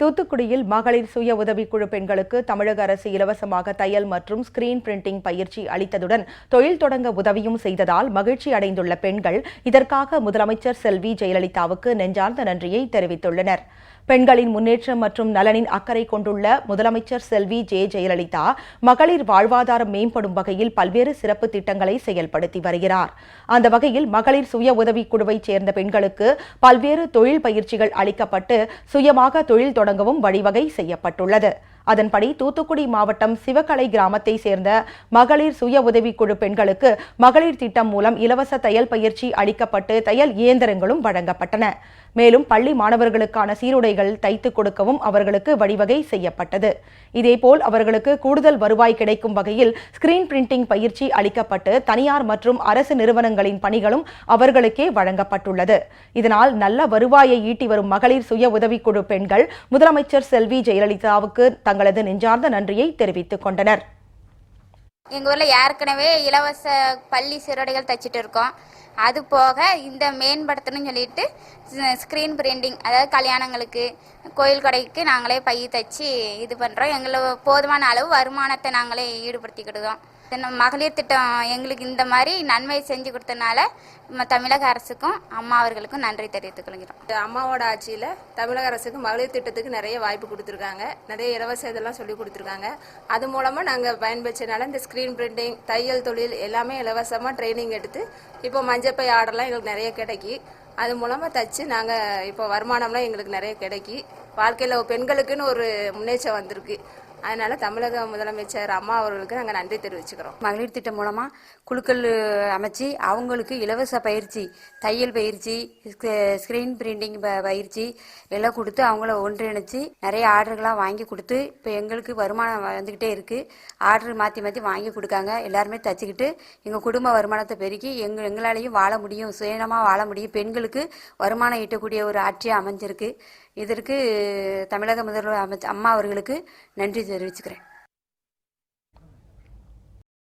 தூத்துக்குடியில் மகளிர் சுய உதவிக்குழு பெண்களுக்கு தமிழக அரசு இலவசமாக தையல் மற்றும் ஸ்கிரீன் பிரிண்டிங் பயிற்சி அளித்ததுடன் தொழில் தொடங்க உதவியும் செய்ததால் மகிழ்ச்சி அடைந்துள்ள பெண்கள் இதற்காக முதலமைச்சர் செல்வி ஜெயலலிதாவுக்கு நெஞ்சார்ந்த நன்றியை தெரிவித்துள்ளனர். பெண்களின் முன்னேற்றம் மற்றும் நலனின் அக்கறை கொண்டுள்ள முதலமைச்சர் செல்வி ஜே. ஜெயலலிதா மகளிர் வாழ்வாதாரம் மேம்படும் வகையில் பல்வேறு சிறப்பு திட்டங்களை செயல்படுத்தி வருகிறார். அந்த வகையில் மகளிர் சுய உதவிக் குழுவைச் சேர்ந்த பெண்களுக்கு பல்வேறு தொழில் பயிற்சிகள் அளிக்கப்பட்டு சுயமாக தொழில் தொடங்கவும் வழிவகை செய்யப்பட்டுள்ளது. அதன்படி தூத்துக்குடி மாவட்டம் சிவகலை கிராமத்தை சேர்ந்த மகளிர் சுய உதவிக்குழு பெண்களுக்கு மகளிர் திட்டம் மூலம் இலவச தையல் பயிற்சி அளிக்கப்பட்டு தையல் இயந்திரங்களும் வழங்கப்பட்டன. மேலும் பள்ளி மாணவர்களுக்கான சீருடைகள் தைத்து கொடுக்கவும் அவர்களுக்கு வழிவகை செய்யப்பட்டது. இதேபோல் அவர்களுக்கு கூடுதல் வருவாய் கிடைக்கும் வகையில் ஸ்கிரீன் பிரிண்டிங் பயிற்சி அளிக்கப்பட்டு தனியார் மற்றும் அரசு நிறுவனங்களின் பணிகளும் அவர்களுக்கே வழங்கப்பட்டுள்ளது. இதனால் நல்ல வருவாயை ஈட்டி வரும் மகளிர் சுய உதவிக்குழு பெண்கள் முதலமைச்சர் செல்வி ஜெயலலிதாவுக்கு தங்களது நெஞ்சார்ந்த நன்றியை தெரிவித்துக் கொண்டனர். எங்கள் ஊரில் ஏற்கனவே இலவச பள்ளி சீருடைகள் தைச்சிட்டு இருக்கோம். அது போக இந்த மேம்படுத்தணும்னு சொல்லிட்டு ஸ்க்ரீன் பிரிண்டிங் அதாவது கல்யாணங்களுக்கு கோயில் கடைக்கு நாங்களே பை தைச்சி இது பண்ணுறோம் எங்களை போதுமான அளவு வருமானத்தை நாங்களே ஈடுபடுத்திக்கிடுதோம். இந்த மகளிர் திட்டம் எங்களுக்கு இந்த மாதிரி நன்மை செஞ்சு கொடுத்தனால நம்ம தமிழக அரசுக்கும் அம்மா அவர்களுக்கும் நன்றி தெரிவித்துக் கொள்கிறோம். அம்மாவோட ஆட்சியில் தமிழக அரசுக்கு மகளிர் திட்டத்துக்கு நிறைய வாய்ப்பு கொடுத்துருக்காங்க. நிறைய இலவச இதெல்லாம் சொல்லி கொடுத்துருக்காங்க. அது மூலமாக நாங்கள் பயன்பெற்றனால இந்த ஸ்க்ரீன் பிரிண்டிங் தையல் தொழில் எல்லாமே இலவசமாக ட்ரைனிங் எடுத்து இப்போ மஞ்சப்பை ஆர்டர்லாம் எங்களுக்கு நிறைய கிடைக்கி அது மூலமாக தச்சு நாங்கள் இப்போ வருமானம்லாம் எங்களுக்கு நிறைய கிடைக்கி வாழ்க்கையில் பெண்களுக்குன்னு ஒரு முன்னேற்றம் வந்திருக்கு. அதனால தமிழக முதலமைச்சர் அம்மா அவர்களுக்கு நாங்கள் நன்றி தெரிவிச்சுக்கிறோம். மகளிர் திட்டம் மூலமாக குழுக்கள் அமைச்சு அவங்களுக்கு இலவச பயிற்சி தையல் பயிற்சி ஸ்க்ரீன் பிரிண்டிங் பயிற்சி எல்லாம் கொடுத்து அவங்கள ஒன்றிணைச்சு நிறைய ஆர்டர்கள்லாம் வாங்கி கொடுத்து இப்போ எங்களுக்கு வருமானம் வந்துக்கிட்டே இருக்குது ஆர்டர் மாற்றி மாற்றி வாங்கி கொடுக்காங்க. எல்லாருமே தச்சுக்கிட்டு எங்கள் குடும்ப வருமானத்தை பெருக்கி எங்க எங்களாலையும் வாழ முடியும் சுயநமாக வாழ முடியும். பெண்களுக்கு வருமானம் ஈட்டக்கூடிய ஒரு ஆட்சியாக அமைஞ்சிருக்கு. இதற்கு தமிழக முதல்வர் அமைச்ச அம்மா அவர்களுக்கு நன்றி தெரிவிச்சுக்கிறேன்.